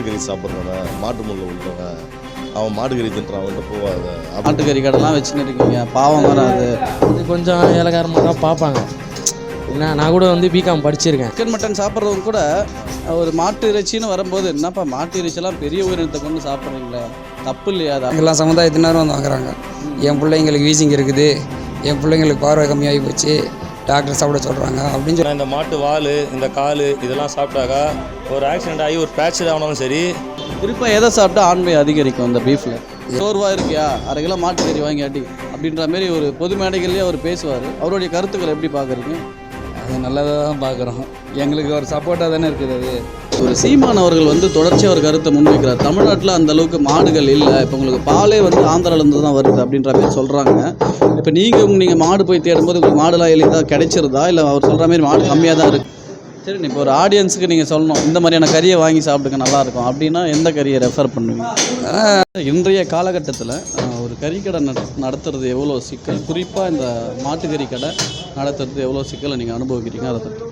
மாட்டுக்கறி சாப்பிட்றவன் மாட்டு முள்ள உள்ளவன் அவன் மாடுகறி தின்றவன்ட்டு போவாத. அப்படி ஆட்டுக்கறி கடைலாம் வச்சுன்னு இருக்கீங்க பாவம் வராது. இது கொஞ்சம் இலக்காரமாக தான் பார்ப்பாங்க. என்ன நான் கூட வந்து பிகாம் படிச்சிருக்கேன். சிக்கன் மட்டன் சாப்பிட்றவங்க கூட ஒரு மாட்டு இறைச்சின்னு வரும்போது என்னப்பா மாட்டு இறைச்சிலாம் பெரிய உயிரினத்தை கொண்டு சாப்பிட்றீங்களே? தப்பு இல்லையா அது? எல்லா சமுதாயத்தினரும் வந்து வாங்குறாங்க. என் பிள்ளைங்களுக்கு வீசிங் இருக்குது என் பிள்ளைங்களுக்கு பார்வை கம்மியாகி போச்சு. டாக்டர் சாப்பிட சொல்கிறாங்க அப்படின்னு சொல்லி இந்த மாட்டு வால் இந்த கால் இதெல்லாம் சாப்பிட்டாக்கா ஒரு ஆக்சிடென்ட் ஆகி ஒரு ஃப்ராக்சர் ஆனாலும் சரி. குறிப்பாக எதை சாப்பிட்டா ஆண்மை அதிகரிக்கும் இந்த பீஃபில் சோர்வாக இருக்கியா? அரை கிலோ மாட்டுக்கறி வாங்கி அடி அப்படின்ற மாதிரி ஒரு பொது மேடைகள்லேயே அவர் பேசுவார். அவருடைய கருத்துக்களை எப்படி பார்க்குறீங்க? அது நல்லதாக தான் பார்க்குறோம். எங்களுக்கு ஒரு சப்போர்ட்டாக தானே இருக்குது அது. ஒரு சீமான் அவர்கள் வந்து தொடர்ச்சியாக ஒரு கருத்தை முன்வைக்கிறார். தமிழ்நாட்டில் அந்த அளவுக்கு மாடுகள் இல்லை. இப்போ உங்களுக்கு பாலே வந்து ஆந்திராலேருந்து தான் வருது அப்படின்ற மாதிரி சொல்கிறாங்க இப்போ நீங்கள் நீங்கள் மாடு போய் தேடும்போது உங்களுக்கு மாடுலாம் எளிதாக கிடைச்சிருதா? இல்லை அவர் சொல்கிற மாதிரி மாடு கம்மியாக தான் இருக்குது சரி இப்போ ஒரு ஆடியன்ஸுக்கு நீங்கள் சொல்லணும். இந்த மாதிரியான கறியை வாங்கி சாப்பிடுங்க நல்லாயிருக்கும் அப்படின்னா எந்த கறியை ரெஃபர் பண்ணுவீங்க? இன்றைய காலகட்டத்தில் ஒரு கறிக்கடை நட நடத்துறது எவ்வளோ சிக்கல்? குறிப்பாக இந்த மாட்டுக்கறி கடை நடத்துறது எவ்வளோ சிக்கலை நீங்கள் அனுபவிக்கிறீங்க? அதை பற்றி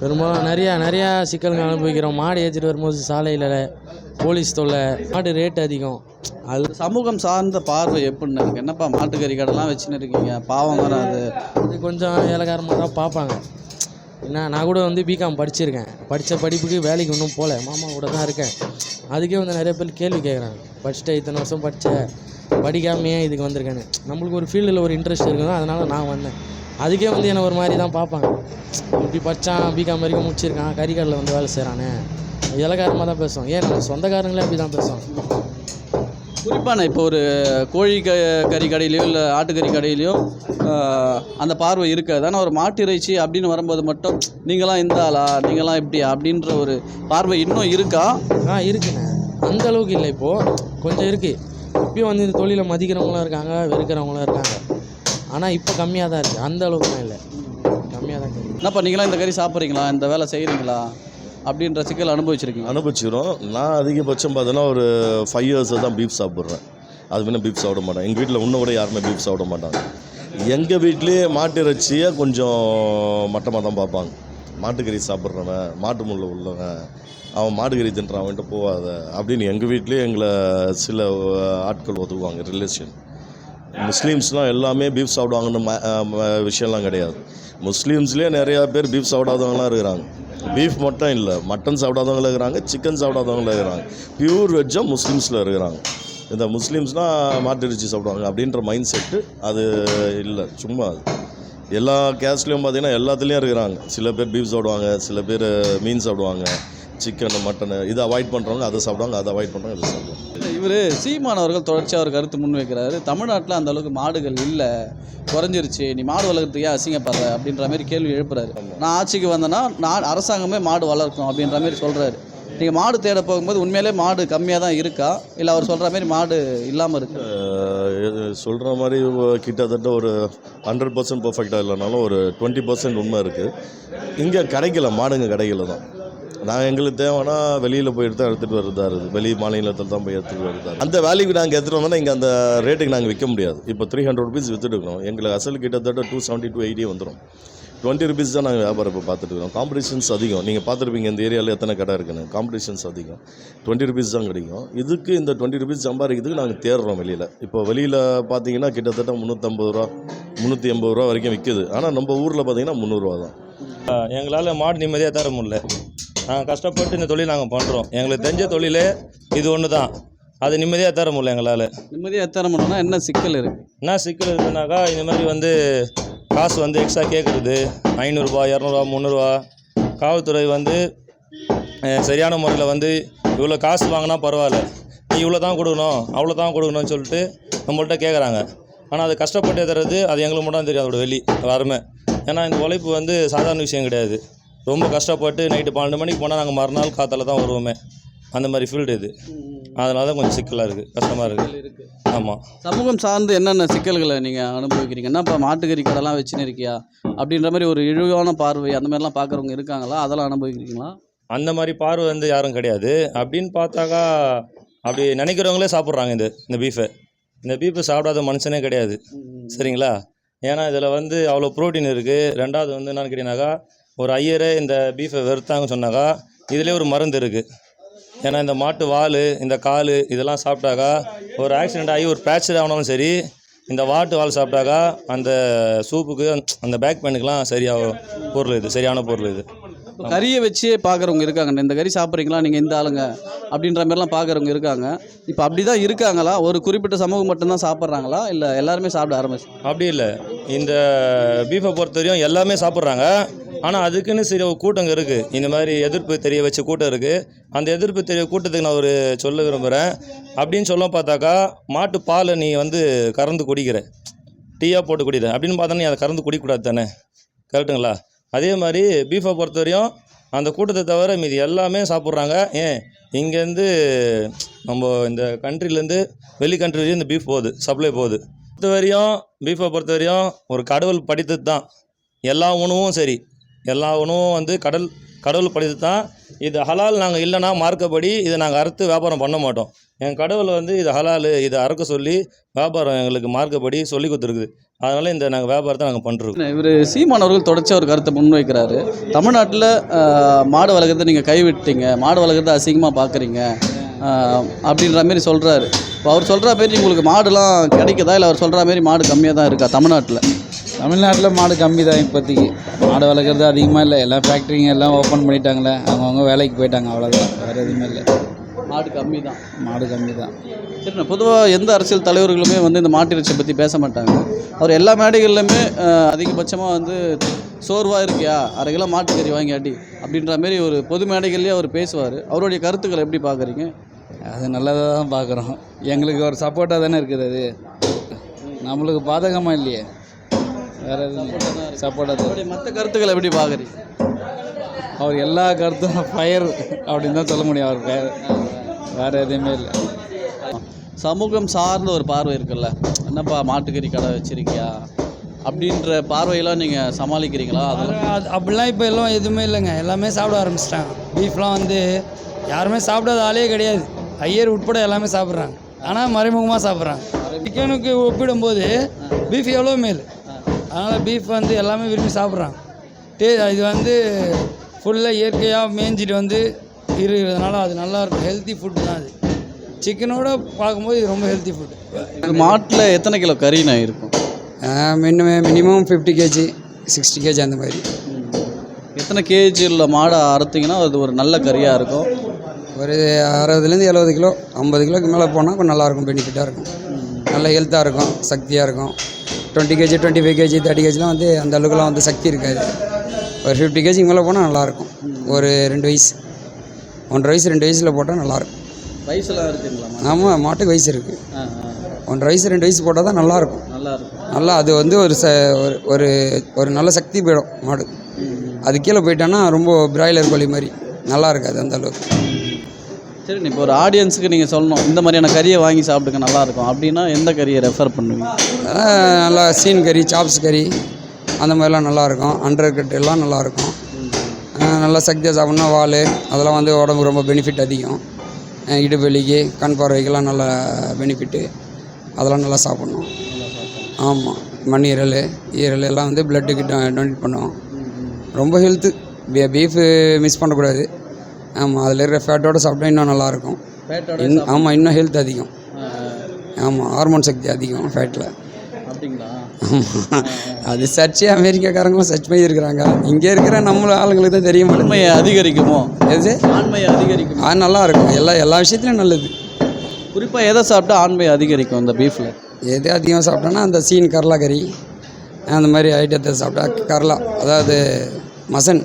பெரும்பாலும் நிறையா நிறையா சிக்கல்கள் அனுபவிக்கிறோம். மாடு ஏற்றிட்டு வரும்போது சாலையில் போலீஸ் தொல்லை. மாடு ரேட் அதிகம். அது சமூகம் சார்ந்த பார்வை எப்படின்னு இருக்கு என்னப்பா மாட்டுக்கறி கடைலாம் வச்சுன்னு இருக்கீங்க? பாவம் வராது. இது கொஞ்சம் இலக்காரமாக தான் பார்ப்பாங்க. என்ன நான் கூட வந்து பிகாம் படிச்சிருக்கேன். படித்த படிப்புக்கு வேலைக்கு இன்னும் போகல மாமா கூட தான் இருக்கேன். அதுக்கே வந்து நிறைய பேர் கேள்வி கேட்குறாங்க படிச்சுட்ட இத்தனை வருஷம் படித்த படிக்காமையே இதுக்கு வந்திருக்கேன்னு. நம்மளுக்கு ஒரு ஃபீல்டில் ஒரு இன்ட்ரெஸ்ட் இருக்குது? அதனால் நான் வந்தேன். அதுக்கே வந்து என்னை ஒரு மாதிரி தான் பார்ப்பாங்க. இப்படி படித்தான் பிகாம் வரைக்கும் முடிச்சிருக்கான் கறிக்கடையில் வந்து வேலை செய்கிறானே இலக்காரமாக தான் பேசுவோம் ஏன் நம்ம சொந்தக்காரங்களே அப்படி தான் பேசுவோம் குறிப்பாக நான் இப்போ ஒரு கோழி க கறி கடையிலையோ இல்லை ஆட்டுக்கறி கடையிலையோ அந்த பார்வை இருக்காது. ஆனால் ஒரு மாட்டு இறைச்சி அப்படின்னு வரும்போது மட்டும் நீங்களாம் இந்த ஆளா? நீங்களாம் இப்படியா? அப்படின்ற ஒரு பார்வை இன்னும் இருக்கா? ஆ இருக்குண்ணே அந்த அளவுக்கு இல்லை இப்போது கொஞ்சம் இருக்குது இப்பயும் வந்து இந்த தொழிலை மதிக்கிறவங்களும் இருக்காங்க வெறுக்கிறவங்களும் இருக்காங்க. ஆனால் இப்போ கம்மியாக தான் இருக்குது அந்த அளவுக்குலாம் இல்லை. கம்மியாக தான் இருக்குது என்னப்பா நீங்களாம் இந்த கறி சாப்பிட்றீங்களா? இந்த வேலை செய்கிறீங்களா அப்படின்ற சிக்கல் அனுபவிச்சிருக்கீங்க அனுபவிச்சுக்கிறோம் நான் அதிகபட்சம் பார்த்தோன்னா ஒரு ஃபைவ் இயர்ஸாக தான் பீஃப் சாப்பிட்றேன். அது வேணால் பீஃப் சாப்பிட மாட்டேன். எங்கள் வீட்டில் இன்னும் கூட யாருமே பீஃப் சாப்பிட மாட்டாங்க. எங்கள் வீட்லேயே மாட்டு இறைச்சியை கொஞ்சம் மட்டமாக தான் பார்ப்பாங்க. மாட்டுக்கறி சாப்பிட்றவன் மாட்டு முள்ள உள்ளவன் அவன் மாடுகறி தின்றவன்ட்டு போவாத அப்படின்னு எங்கள் வீட்லேயே எங்களை சில ஆட்கள் ஒதுக்குவாங்க ரிலேஷன் முஸ்லீம்ஸ்லாம் எல்லாமே பீஃப் சாப்பிடுவாங்கன்னு ம- விஷயம்லாம் கிடையாது. முஸ்லீம்ஸ்லேயே நிறையா பேர் பீஃப் சாப்பிடாதவங்களாம் இருக்கிறாங்க. பீஃப் மட்டும் இல்லை மட்டன் சாப்பிடாதவங்களும் இருக்கிறாங்க சிக்கன் சாப்பிடாதவங்களும் இருக்கிறாங்க. பியூர் வெஜ்ஜாக முஸ்லீம்ஸில் இருக்கிறாங்க. இந்த முஸ்லீம்ஸ்னால் மாட்டு சாப்பிடுவாங்க அப்படின்ற மைண்ட் செட்டு அது இல்லை சும்மா அது. எல்லா கேஸ்ட்லேயும் பார்த்தீங்கன்னா எல்லாத்துலேயும் இருக்கிறாங்க. சில பேர் பீஃப் சாப்பிடுவாங்க சில பேர் மீன் சாப்பிடுவாங்க. சிக்கன் மட்டனு இதை அவாய்ட் பண்ணுறவங்க அதை சாப்பிடுவாங்க அதை அவாய்ட் பண்ணுறவங்க இதை சாப்பிடுவாங்க. இவர் சீமான் அவர்கள் தொடர்ச்சியாக ஒரு கருத்து முன் வைக்கிறாரு தமிழ்நாட்டில் அந்த அளவுக்கு மாடுகள் இல்லை குறைஞ்சிருச்சு நீ மாடு வளர்க்குறதுக்கு ஏன் அசிங்கப்படுற அப்படின்ற மாதிரி கேள்வி எழுப்புறாரு. நான் ஆட்சிக்கு வந்தேன்னா நான் அரசாங்கமே மாடு வளர்க்கும் அப்படின்ற மாதிரி சொல்கிறாரு நீங்கள் மாடு தேட போகும்போது உண்மையிலே மாடு கம்மியாக தான் இருக்கா? இல்லை அவர் சொல்கிற மாதிரி மாடு இல்லாமல் இருக்கு? சொல்கிற மாதிரி கிட்டத்தட்ட ஒரு ஹண்ட்ரட் பர்சன்ட் பர்ஃபெக்டாக இல்லைனாலும் ஒரு டுவெண்ட்டி பர்சன்ட் உண்மை இருக்குது இங்கே கிடைக்கல மாடுங்க கிடைக்கல தான். நான் எங்களுக்கு தேவைன்னா வெளியில் போய் எடுத்து எடுத்துகிட்டு வரதா வெளி மாநிலத்தில் தான் போய் எடுத்துகிட்டு வரதா அந்த வேல்யூக்கு நாங்கள் எடுத்துகிட்டு வந்தோம்னா இங்கே அந்த ரேட்டுக்கு நாங்கள் விற்க முடியாது. இப்போ த்ரீ ஹண்ட்ரட் ருபீஸ் விற்றுட்டுருக்கோம் எங்களுக்கு அசல் கிட்டத்தட்ட டூ செவன்ட்டி டூ எயிட்டி வந்துடும் டுவெண்ட்டி ருபீஸ் தான் நாங்கள் வியாபாரம் இப்போ பார்த்துட்டு காம்படிஷன்ஸ் அதிகம். நீங்கள் பார்த்துருப்பீங்க இந்த ஏரியாவில் எத்தனை கடை இருக்குன்னு. காம்படிஷன்ஸ் அதிகம். டுவெண்ட்டி ருபீஸ் தான் கிடைக்கும். இதுக்கு இந்த டுவெண்ட்டி ருபீஸ் சம்பாதிக்கிறதுக்கு நாங்கள் தேடுறோம் வெளியில். இப்போ வெளியில் பார்த்தீங்கன்னா கிட்டத்தட்ட முந்நூற்றம்பது ரூபா முந்நூற்றி எண்பது ரூபா வரைக்கும் விற்கிது ஆனால் நம்ம ஊரில் பார்த்தீங்கன்னா முந்நூறுரூவா தான். எங்களால் மாடு நிம்மதியாக தர முடியல. நாங்கள் கஷ்டப்பட்டு இந்த தொழில் நாங்கள் பண்ணுறோம் எங்களுக்கு தெரிஞ்ச தொழில் இது ஒன்று தான் அது நிம்மதியாக தர முடியல எங்களால். நிம்மதியாக எத்தனை பண்ணணும்னா என்ன சிக்கல் இருக்குது என்ன சிக்கல் இருக்குனாக்கா இந்த மாதிரி வந்து காசு வந்து எக்ஸ்ட்ரா கேட்குறது ஐநூறுரூபா இரநூறுவா முந்நூறுரூவா காவல்துறை வந்து சரியான முறையில் வந்து இவ்வளோ காசு வாங்கினா பரவாயில்ல. நீ இவ்வளோ தான் கொடுக்கணும் அவ்வளோ தான் கொடுக்கணும்னு சொல்லிட்டு நம்மள்ட்ட கேட்குறாங்க ஆனால் அது கஷ்டப்பட்டு தர்றது அது எங்களுக்கு மட்டும் தான் தெரியும் அதோட வெளி அருமை ஏன்னா இந்த உழைப்பு வந்து சாதாரண விஷயம் கிடையாது. ரொம்ப கஷ்டப்பட்டு நைட்டு பன்னெண்டு மணிக்கு போனால் நாங்கள் மறுநாள் காத்தால தான் வருவோமே. அந்த மாதிரி ஃபீல்டு இது. அதனால தான் கொஞ்சம் சிக்கலாக இருக்குது கஷ்டமாக இருக்குது ஆமாம் சமூகம் சார்ந்து என்னென்ன சிக்கல்களை நீங்கள் அனுபவிக்கிறீங்க? என்னப்பா மாட்டுக்கறி கடைலாம் வச்சுன்னு இருக்கியா அப்படின்ற மாதிரி ஒரு இழிவான பார்வை அந்த மாதிரிலாம் பார்க்குறவங்க இருக்காங்களா? அதெல்லாம் அனுபவிக்கிறீங்களா? அந்த மாதிரி பார்வை வந்து யாரும் கிடையாது. அப்படின்னு பார்த்தாக்கா அப்படி நினைக்கிறவங்களே சாப்பிட்றாங்க இந்த இந்த பீஃபை இந்த பீஃபை சாப்பிடாத மனுஷனே கிடையாது. சரிங்களா? ஏன்னா இதில் வந்து அவ்வளோ ப்ரோட்டீன் இருக்குது ரெண்டாவது வந்து என்னன்னு கேட்டிங்கனாக்கா ஒரு ஐயரே இந்த பீஃபை வெறுத்தாங்கன்னு சொன்னாக்கா இதிலே ஒரு மருந்து இருக்குது ஏன்னா இந்த மாட்டு வால் இந்த கால் இதெல்லாம் சாப்பிட்டாக்கா ஒரு ஆக்சிடெண்ட் ஆகி ஒரு ஃப்ராக்சர் ஆனாலும் சரி இந்த வாட்டு வால் சாப்பிட்டாக்கா அந்த சூப்புக்கு அந்த பேக் பெயினுக்கெலாம் சரியாக பொருள் இது சரியான பொருள் இது. கறியை வச்சே பார்க்குறவங்க இருக்காங்க இந்த கறி சாப்பிட்றீங்களா? நீங்கள் இந்த ஆளுங்க அப்படின்ற மாதிரிலாம் பார்க்குறவங்க இருக்காங்க. இப்போ அப்படி தான் இருக்காங்களா? ஒரு குறிப்பிட்ட சமூகம் மட்டும்தான் சாப்பிட்றாங்களா? இல்லை எல்லாருமே சாப்பிட ஆரம்பிச்சு அப்படி இல்லை. இந்த பீஃபை பொறுத்த வரையும் எல்லாமே சாப்பிட்றாங்க. ஆனால் அதுக்குன்னு சில ஒரு கூட்டங்க இருக்குது இந்த மாதிரி எதிர்ப்பு தெரிய வச்ச கூட்டம் இருக்குது அந்த எதிர்ப்பு தெரிய கூட்டத்துக்கு நான் ஒரு சொல்ல விரும்புகிறேன் அப்படின்னு சொல்ல பார்த்தாக்கா மாட்டு பாலை நீ வந்து கறந்து குடிக்கிற. டீயாக போட்டு குடிக்கிற. அப்படின்னு பார்த்தா நீ அதை கறந்து குடிக்கக்கூடாது தானே? கரெக்டுங்களா அதே மாதிரி பீஃபை பொறுத்த வரையும் அந்த கூட்டத்தை தவிர மீதி எல்லாமே சாப்பிட்றாங்க. ஏன்? இங்கேருந்து நம்ம இந்த கண்ட்ரிலேருந்து வெளி கண்ட்ரி வரையும் இந்த பீஃப் போகுது. சப்ளை போகுது. பொறுத்த வரையும் பீஃபை பொறுத்த வரையும் ஒரு கடவுள் படித்தது தான். எல்லா உணவும் சரி. எல்லா உணவும் வந்து கடல் கடவுள் படித்து தான் இது ஹலால் நாங்கள் இல்லைன்னா மார்க்கப்படி இதை நாங்கள் அறுத்து வியாபாரம் பண்ண மாட்டோம். என் கடவுள் வந்து இது ஹலால் இதை அறுக்க சொல்லி வியாபாரம் எங்களுக்கு மார்க்கப்படி சொல்லி கொடுத்துருக்குது. அதனால் இந்த நாங்கள் வியாபாரத்தை நாங்கள் பண்ணுறோம் இவர் சீமான் அவர்கள் தொடர்ச்சி ஒரு கருத்தை முன்வைக்கிறாரு. தமிழ்நாட்டில் மாடு வளர்க்குறத நீங்கள் கைவிட்டீங்க மாடு வளர்க்குறத அசிங்கமாக பார்க்குறீங்க அப்படின்ற மாரி சொல்கிறாரு இப்போ அவர் சொல்கிற மாரி உங்களுக்கு மாடுலாம் கிடைக்குதா? இல்லை அவர் சொல்கிற மாரி மாடு கம்மியாக தான் இருக்கா தமிழ்நாட்டில்? தமிழ்நாட்டில் மாடு கம்மி தான் இப்போதைக்கு. மாடு வளர்க்குறது அதிகமாக இல்லை. எல்லாம் ஃபேக்ட்ரிங்க எல்லாம் ஓப்பன் பண்ணிட்டாங்களே. அவங்கவுங்க வேலைக்கு போயிட்டாங்க. அவ்வளோதான் வேறு எதுவுமே இல்லை. மாடு கம்மி தான் மாடு கம்மி தான் சரிண்ணா பொதுவாக எந்த அரசியல் தலைவர்களுமே வந்து இந்த மாட்டு இறைச்சியை பற்றி பேச மாட்டாங்க. அவர் எல்லா மேடைகள்லையுமே அதிகபட்சமாக வந்து சோர்வாக இருக்கியா? அரை கிலோ மாட்டுக்கறி வாங்கி அடி அப்படின்ற மாரி ஒரு பொது மேடைகள்லேயே அவர் பேசுவார். அவருடைய கருத்துக்களை எப்படி பார்க்குறீங்க? அது நல்லதாக தான் பார்க்குறோம். எங்களுக்கு ஒரு சப்போர்ட்டாக தானே இருக்குது அது? நம்மளுக்கு பாதகமாக இல்லையே? வேறு எதுவும் சப்போர்ட்டாக தான் மற்ற கருத்துக்களை எப்படி பார்க்குறீங்க அவர் எல்லா கருத்தும் ஃபயர் அப்படின்னு தான் சொல்ல முடியும். அவர் பேர் வேறு எதுவுமே இல்லை. சமூகம் சார்ந்த ஒரு பார்வை இருக்குல்ல. என்னப்பா மாட்டுக்கறி கடை வச்சிருக்கியா? அப்படின்ற பார்வையெல்லாம் நீங்கள் சமாளிக்கிறீங்களா? அது அப்படிலாம் இப்போ எல்லாம் எதுவுமே இல்லைங்க. எல்லாமே சாப்பிட ஆரம்பிச்சிட்டாங்க. பீஃப்லாம் வந்து யாருமே சாப்பிடாத ஆளே கிடையாது. ஐயர் உட்பட எல்லாமே சாப்பிட்றாங்க. ஆனால் மறைமுகமாக சாப்பிட்றாங்க. சிக்கனுக்கு ஒப்பிடும்போது பீஃப் எவ்வளோ மேல்? அதனால் பீஃப் வந்து எல்லாமே விரும்பி சாப்பிட்றாங்க டே இது வந்து ஃபுல்லாக இயற்கையாக மேய்ஞ்சிட்டு வந்து இருக்கிறதுனால அது நல்லாயிருக்கும் ஹெல்த்தி ஃபுட்டு தான் அது. சிக்கனோட பார்க்கும்போது இது ரொம்ப ஹெல்த்தி ஃபுட்டு மாட்டில் எத்தனை கிலோ கறிண்ணா இருக்கும்? Minimum minimum fifty KG sixty KG அந்த மாதிரி. எத்தனை கேஜி உள்ள மாடை அறுத்தீங்கன்னா அது ஒரு நல்ல கறியாக இருக்கும்? ஒரு அறுபதுலேருந்து எழுபது கிலோ ஐம்பது கிலோக்கு மேலே போனால் கொஞ்சம் நல்லாயிருக்கும் பெனிஃபிட்டாக இருக்கும். நல்ல ஹெல்த்தாக இருக்கும் சக்தியாக இருக்கும். Twenty KG twenty five KG thirty கேஜிலாம் வந்து அந்த அளவுக்குலாம் வந்து சக்தி இருக்காது. ஒரு ஃபிஃப்டி கேஜிக்கு மேலே போனால் நல்லாயிருக்கும். ஒரு ரெண்டு வயசு. ஒன்றரை வயசு ரெண்டு வயசில் போட்டால் நல்லாயிருக்கும். வயசுலாம் இருக்குங்களாம்மா ஆமாம் மாட்டுக்கு வயசு இருக்குது ஒன்றரை வயசு ரெண்டு வயசு போட்டால் தான் நல்லாயிருக்கும். நல்லா இருக்கும் நல்லா அது வந்து ஒரு ச ஒரு- ஒரு ஒரு நல்ல சக்தி போயிடும் மாடு. அது கீழே போயிட்டான்னா ரொம்ப பிராய்லர் கோழி மாதிரி. நல்லா இருக்காது அந்த அளவுக்கு. சரி இப்போ ஒரு ஆடியன்ஸுக்கு நீங்கள் சொல்லணும் இந்த மாதிரியான கறியை வாங்கி சாப்பிடுங்க நல்லாயிருக்கும் அப்படின்னா எந்த கறியை ரெஃபர் பண்ணுவீங்க? நல்லா சீன் கறி சாப்ஸ் கறி அந்த மாதிரிலாம் நல்லாயிருக்கும் அண்டர் கட் எல்லாம் நல்லாயிருக்கும் நல்லா சக்தியாக சாப்பிட்னா வால் அதெல்லாம் வந்து உடம்புக்கு ரொம்ப பெனிஃபிட் அதிகம். அஹ் கண் பார்வைக்கெல்லாம் நல்ல பெனிஃபிட்டு அதெல்லாம் நல்லா சாப்பிட்ணும். ஆமாம் மண்ணீரல் ஈரல் எல்லாம் வந்து பிளட்டுக்கு டொனேட் பண்ணுவோம் ரொம்ப ஹெல்த்து பீஃபு மிஸ் பண்ணக்கூடாது. ஆமாம் அதில் இருக்கிற ஃபேட்டோடு சாப்பிட்டா இன்னும் நல்லாயிருக்கும். இன் ஆமாம் இன்னும் ஹெல்த் அதிகம். ஆமாம் ஹார்மோன் சக்தி அதிகம் ஃபேட்டில் அது சர்ச்சே அமெரிக்காக்காரங்களும் சர்ச் பண்ணி இருக்கிறாங்க இங்கே இருக்கிற நம்ம ஆளுங்களுக்கு தான் தெரிய மாட்டேங்குது. ஆண்மையை அதிகரிக்குமோ? எது? ஆண்மையை அதிகரிக்கும்? அது நல்லா இருக்கும் எல்லா எல்லா விஷயத்துலையும் நல்லது. குறிப்பாக எதை சாப்பிட்டா ஆண்மை அதிகரிக்கும் இந்த பீஃபில் எது அதிகம் சாப்பிட்டோன்னா அந்த சீன் கரலா கறி அந்த மாதிரி ஐட்டத்தை சாப்பிட்டா கரலா அதாவது மசன்.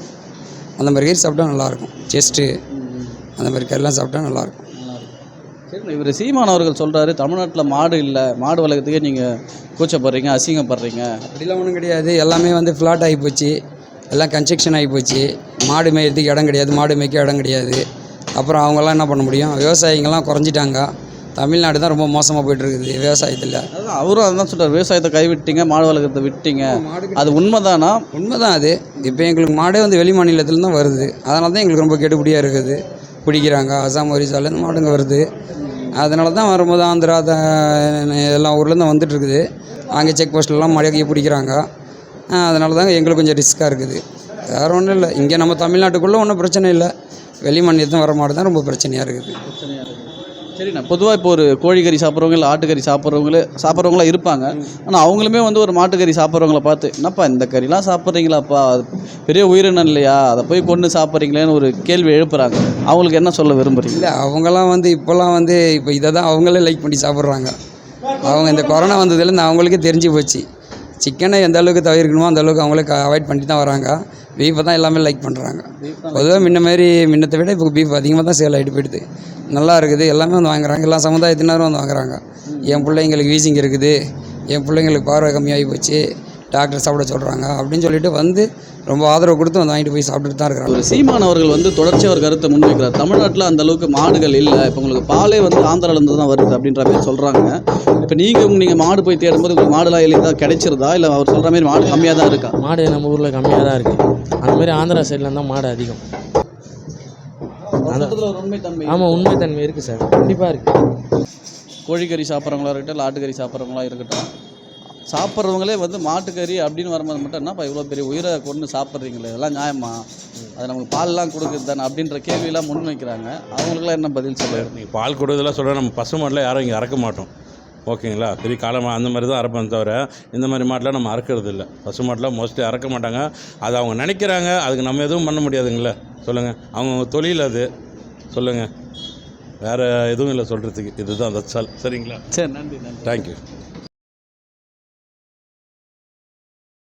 அந்த மாதிரி கறி சாப்பிட்டா நல்லாயிருக்கும். செஸ்ட்டு அந்த மாதிரி கறிலாம் சாப்பிட்டா நல்லாயிருக்கும். சரி இவர் சீமான் அவர்கள் சொல்கிறாரு தமிழ்நாட்டில் மாடு இல்லை மாடு வளர்க்கறதுக்கே நீங்கள் கூச்சப்படுறீங்க அசிங்கப்படுறீங்க. அப்படிலாம் ஒன்றும் கிடையாது. எல்லாமே வந்து ஃப்ளாட் ஆகி போச்சு. எல்லாம் கன்ஸ்ட்ரக்ஷன் ஆகி போச்சு. மாடு மேய்றதுக்கு இடம் கிடையாது மாடு மேய்க்க இடம் கிடையாது. அப்புறம் அவங்கெல்லாம் என்ன பண்ண முடியும்? விவசாயிங்கெல்லாம் குறைஞ்சிட்டாங்க. தமிழ்நாடு தான் ரொம்ப மோசமாக போயிட்டு இருக்குது விவசாயத்தில். அதான் அவரும் அதான் சொல்கிறார் விவசாயத்தை கைவிட்டீங்க மாடு வளர்க்குறத விட்டீங்க. அது உண்மைதானா? உண்மைதான் அது. இப்போ எங்களுக்கு மாடே வந்து வெளி மாநிலத்துல தான் வருது. அதனால தான் எங்களுக்கு ரொம்ப கெடுபிடியாக இருக்குது. பிடிக்கிறாங்க. அசாம் ஒரிசாலேருந்து மாடுங்க வருது. அதனால தான் வரும்போது ஆந்திரா எல்லா ஊர்லேருந்து வந்துட்டு இருக்குது அங்கே செக் போஸ்ட்லலாம் மழைக்கு பிடிக்கிறாங்க. அதனால தான் எங்களுக்கு கொஞ்சம் ரிஸ்க்காக இருக்குது. வேறு ஒன்றும் இல்லை. இங்கே நம்ம தமிழ்நாட்டுக்குள்ளே ஒன்றும் பிரச்சனை இல்லை. வெளி மாநிலத்தும் வர மாடு தான் ரொம்ப பிரச்சனையாக இருக்குது. சரிண்ணா. பொதுவாக இப்போ ஒரு கோழிக்கறி சாப்பிட்றவங்க இல்லை ஆட்டுக்கறி சாப்பிட்றவங்களே சாப்பிட்றவங்களா இருப்பாங்க. ஆனால் அவங்களுமே வந்து ஒரு மாட்டுக்கறி சாப்பிட்றவங்கள பார்த்து என்னப்பா இந்த கறிலாம் சாப்பிட்றீங்களாப்பா? அது பெரிய உயிரினம் இல்லையா? அதை போய் கொண்டு சாப்பிட்றீங்களேன்னு ஒரு கேள்வி எழுப்புறாங்க. அவங்களுக்கு என்ன சொல்ல விரும்புறீங்க? இல்லை அவங்கெல்லாம் வந்து இப்போல்லாம் வந்து இப்போ இதை தான் அவங்களே லைக் பண்ணி சாப்பிட்றாங்க. அவங்க இந்த கொரோனா வந்ததுலேருந்து அவங்களுக்கே தெரிஞ்சு போச்சு. சிக்கனை எந்த அளவுக்கு தவிர்க்கணுமோ அந்த அளவுக்கு அவங்களே அவாய்ட் பண்ணிட்டு தான் வராங்க. பீஃபை தான் எல்லாமே லைக் பண்ணுறாங்க பொதுவாக முன்ன மாதிரி முன்னத்தை விட இப்போ பீஃப் அதிகமாக தான் சேல் ஆகிட்டு போயிடுது. நல்லா இருக்குது எல்லாமே வந்து வாங்குறாங்க. எல்லா சமுதாயத்தினரும் வந்து வாங்குறாங்க. என் பிள்ளைங்களுக்கு வீசிங் இருக்குது. என் பிள்ளைங்களுக்கு பார்வை கம்மியாகி போச்சு. டாக்டர் சாப்பிட சொல்கிறாங்க அப்படின்னு சொல்லிட்டு வந்து ரொம்ப ஆதரவு கொடுத்து வந்து வாங்கிட்டு போய் சாப்பிட்டுட்டு தான் இருக்கிறாங்க. சீமான் அவர்கள் வந்து தொடர்ச்சியாக ஒரு கருத்தை முன்வைக்கிறார். தமிழ்நாட்டில் அந்த அளவுக்கு மாடுகள் இல்லை. இப்போ உங்களுக்கு பாலே வந்து ஆந்திராலேருந்து தான் வருது அப்படின்ற மாதிரி சொல்கிறாங்க இப்போ நீங்கள் நீங்கள் மாடு போய் தேடும்போது உங்களுக்கு மாடுலாம் எளிதாக கிடைச்சிருதா? இல்லை அவர் சொல்கிற மாதிரி மாடு கம்மியாக தான் இருக்கா? மாடு நம்ம ஊரில் கம்மியாக தான் இருக்குது அந்த மாதிரி ஆந்திரா சைடில் தான் மாடு அதிகம். உண்மைத்தன்மை ஆமாம் உண்மைத்தன்மை இருக்குது சார். கண்டிப்பாக இருக்குது கோழிக்கறி சாப்பிட்றவங்களா இருக்கட்டும் இல்லை ஆட்டுக்கறி சாப்பிட்றவங்களா இருக்கட்டும் சாப்பிட்றவங்களே வந்து மாட்டுக்கறி அப்படின்னு வரும்போது மட்டும் என்னப்பா இவ்வளோ பெரிய உயிரை கொண்டு சாப்பிட்றீங்களே? இதெல்லாம் நியாயமா? அது நமக்கு பால்லாம் கொடுக்குது தானே அப்படின்ற கேள்வியெல்லாம் முன்வைக்கிறாங்க அவங்களுக்குலாம் என்ன பதில் சொல்லுவார் நீங்கள் பால் கொடுறதெல்லாம் சொல்ல நம்ம பசு மாட்டில் யாரும் இங்கே அறக்க மாட்டோம். ஓகேங்களா? பெரிய காலமா அந்த மாதிரி தான் அரைப்போம் தவிர இந்த மாதிரி மாட்டெலாம் நம்ம அறுக்கிறது இல்லை பசு மாட்டில் மோஸ்ட்லி அறக்க மாட்டாங்க. அது அவங்க நினைக்கிறாங்க. அதுக்கு நம்ம எதுவும் பண்ண முடியாதுங்களே. சொல்லுங்கள் அவங்க தொழில் அது. சொல்லுங்கள் வேறு எதுவும் இல்லை சொல்கிறதுக்கு இதுதான் தச்சால் சரிங்களா? சரி நன்றி நன்றி. தேங்க்யூ